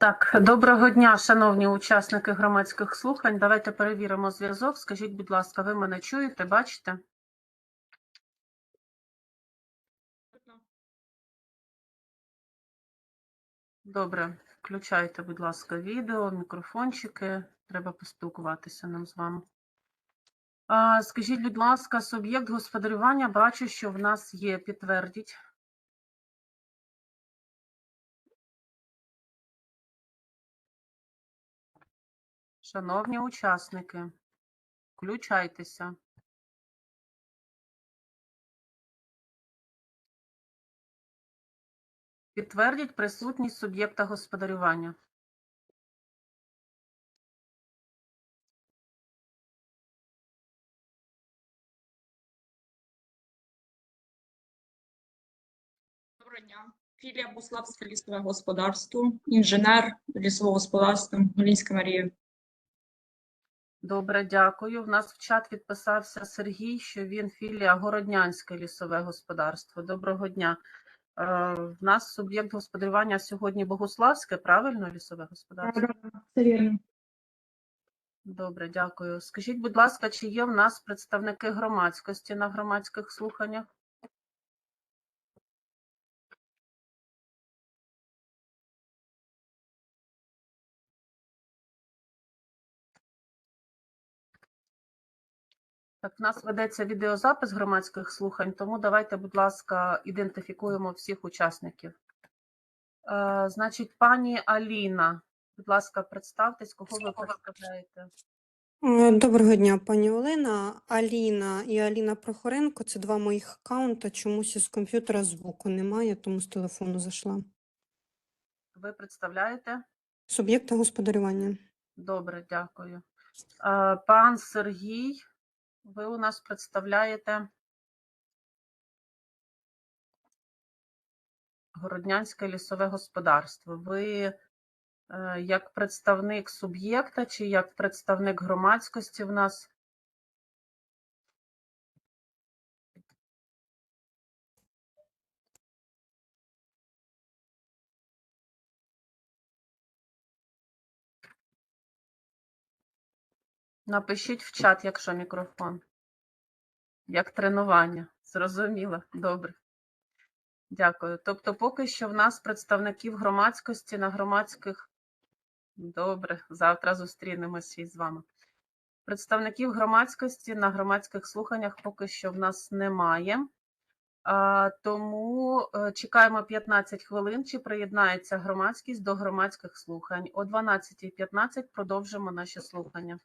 Так, доброго дня, шановні учасники громадських слухань. Давайте перевіримо зв'язок. Скажіть, будь ласка, ви мене чуєте, бачите? Добре, включайте, будь ласка, відео, мікрофончики. Треба поспілкуватися нам з вами. Скажіть, будь ласка, суб'єкт господарювання бачу, що в нас є. Підтвердіть. Шановні учасники, включайтеся. Підтвердіть присутність суб'єкта господарювання. Доброго дня. Філія Буславське лісове господарство, інженер лісового господарства Голінська Марія. Добре, дякую. В нас в чат відписався Сергій, що він філія Городнянське лісове господарство. Доброго дня. Е, В нас суб'єкт господарювання сьогодні Богуславське, правильно, лісове господарство? Це вірно. Добре, дякую. Скажіть, будь ласка, чи є в нас представники громадськості на громадських слуханнях? Так, в нас ведеться відеозапис громадських слухань, тому давайте, будь ласка, ідентифікуємо всіх учасників. Е, значить, пані Аліна, будь ласка, представтесь, кого ви представляєте? Е, Доброго дня, пані Олена. Аліна і Аліна Прохоренко це два моїх аккаунта. Чомусь із комп'ютера звуку немає, тому з телефону зайшла. Ви представляєте? Суб'єкта господарювання. Добре, дякую. Е, Пан Сергій, ви у нас представляєте Городнянське лісове господарство. Ви е, як представник суб'єкта чи як представник громадськості в нас? Напишіть в чат, якщо мікрофон. Як тренування. Зрозуміло. Добре. Дякую. Тобто, поки що в нас представників громадськості на громадських. Добре, завтра зустрінемося із вами. Представників громадськості на громадських слуханнях поки що в нас немає. Тому е, чекаємо 15 хвилин, чи приєднається громадськість до громадських слухань. О 12.15 продовжимо наші слухання.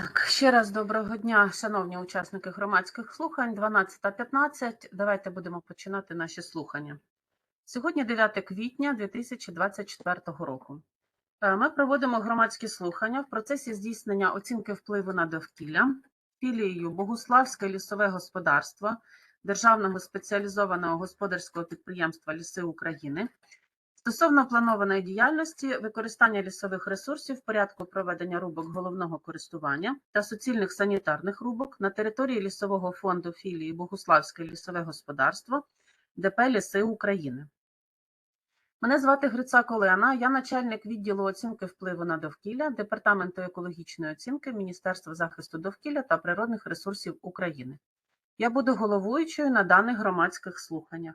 Так, ще раз доброго дня, шановні учасники громадських слухань. 12.15. Давайте будемо починати наші слухання. Сьогодні 9 квітня 2024 року. Е, Ми проводимо громадські слухання в процесі здійснення оцінки впливу на довкілля філією Богуславське лісове господарство Державного спеціалізованого господарського підприємства Ліси України Стосовно планованої діяльності, використання лісових ресурсів в порядку проведення рубок головного користування та суцільних санітарних рубок на території лісового фонду філії Богуславське лісове господарство ДП Ліси України. Мене звати Грицак Олена, я начальник відділу оцінки впливу на довкілля Департаменту екологічної оцінки Міністерства захисту довкілля та природних ресурсів України. Я буду головуючою на даних громадських слуханнях.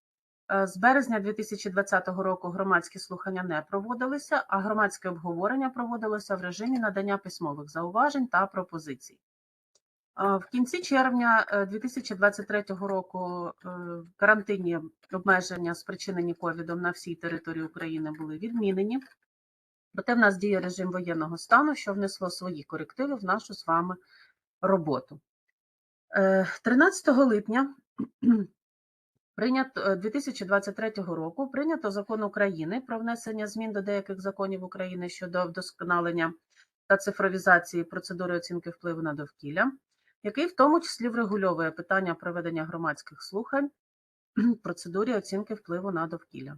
З березня 2020 року громадські слухання не проводилися, а громадське обговорення проводилося в режимі надання письмових зауважень та пропозицій. Е, В кінці червня е, 2023 року е, карантинні обмеження, спричинені ковідом на всій території України, були відмінені. Проте в нас діє режим воєнного стану, що внесло свої корективи в нашу з вами роботу. Е, 13 липня Прийнято е, 2023 року прийнято закон України про внесення змін до деяких законів України щодо вдосконалення та цифровізації процедури оцінки впливу на довкілля, який в тому числі врегульовує питання проведення громадських слухань процедурі оцінки впливу на довкілля.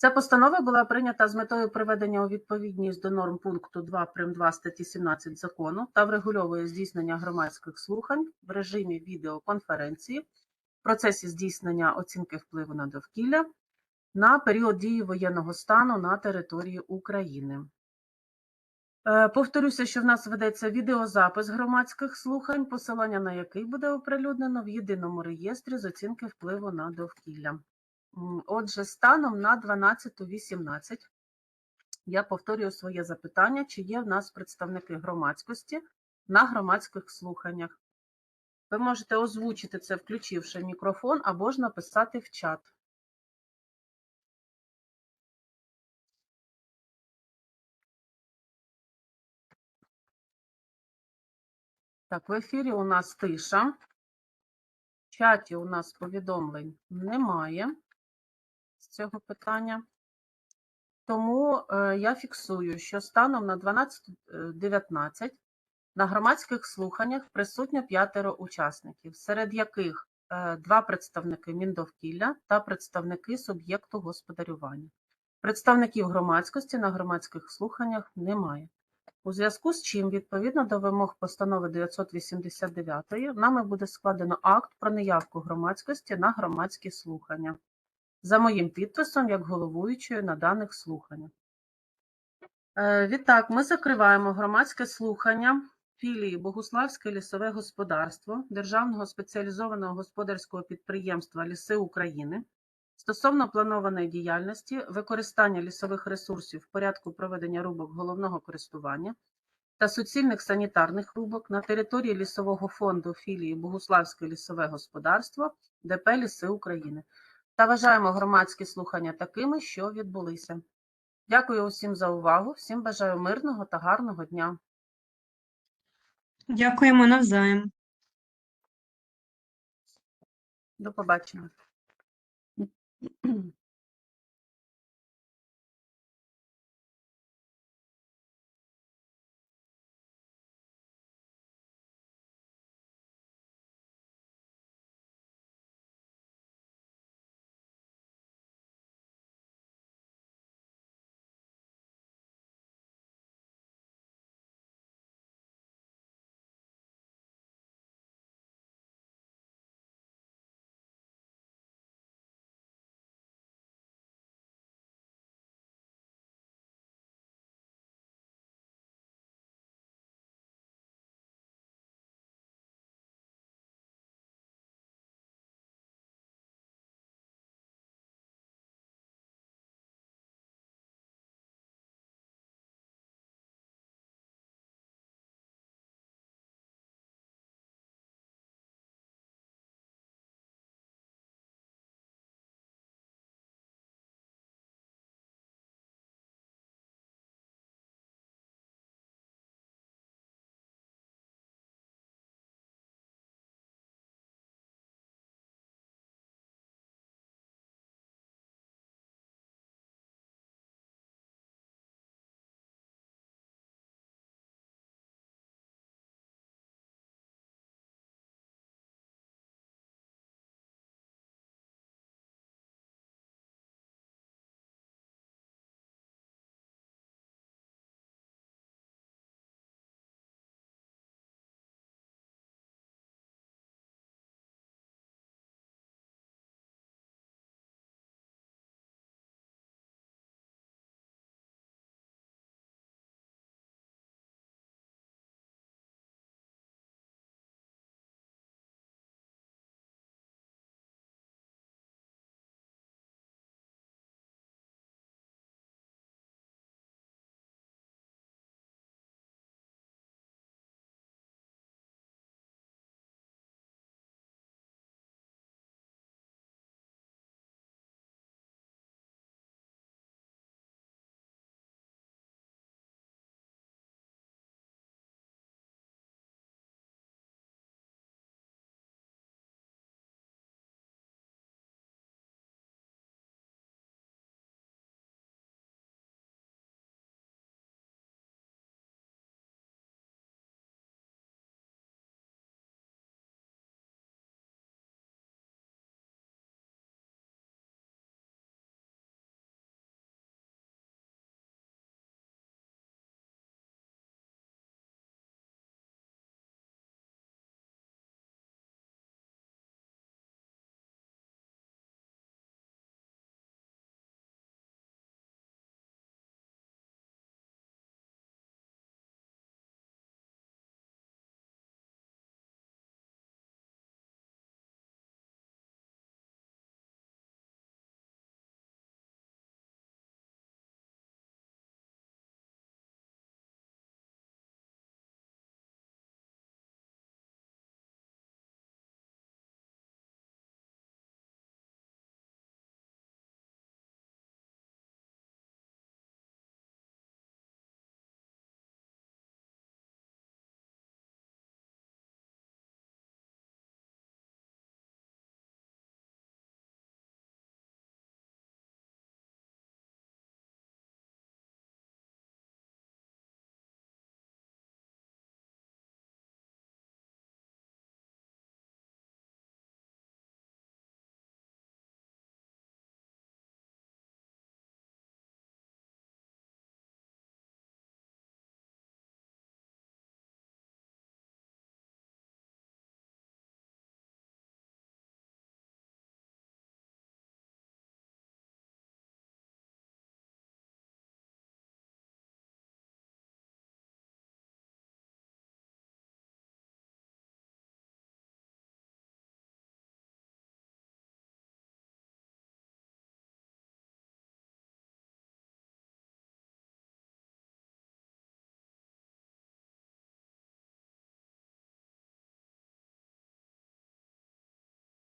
Ця постанова була прийнята з метою приведення у відповідність до норм пункту 2 прим. 2 статті 17 закону та врегульовує здійснення громадських слухань в режимі відеоконференції в процесі здійснення оцінки впливу на довкілля на період дії воєнного стану на території України. Е, Повторюся, що в нас ведеться відеозапис громадських слухань, посилання на який буде оприлюднено в єдиному реєстрі з оцінки впливу на довкілля. Отже, станом на 12.18 я повторюю своє запитання, чи є в нас представники громадськості на громадських слуханнях. Ви можете озвучити це, включивши мікрофон, або ж написати в чат. Так, в ефірі у нас тиша. В чаті у нас повідомлень немає цього питання. Тому е, я фіксую, що станом на 12.19 на громадських слуханнях присутньо п'ятеро учасників, серед яких е, два представники Міндовкілля та представники суб'єкту господарювання. Представників громадськості на громадських слуханнях немає. У зв'язку з чим, відповідно до вимог постанови 989, нами буде складено акт про неявку громадськості на громадські слухання за моїм підписом як головуючою на даних слуханнях. Е, Відтак, ми закриваємо громадське слухання філії Богуславське лісове господарство Державного спеціалізованого господарського підприємства Ліси України стосовно планованої діяльності, використання лісових ресурсів в порядку проведення рубок головного користування та суцільних санітарних рубок на території лісового фонду філії Богуславське лісове господарство ДП Ліси України та вважаємо громадські слухання такими, що відбулися. Дякую усім за увагу. Всім бажаю мирного та гарного дня. Дякуємо навзаєм. До побачення.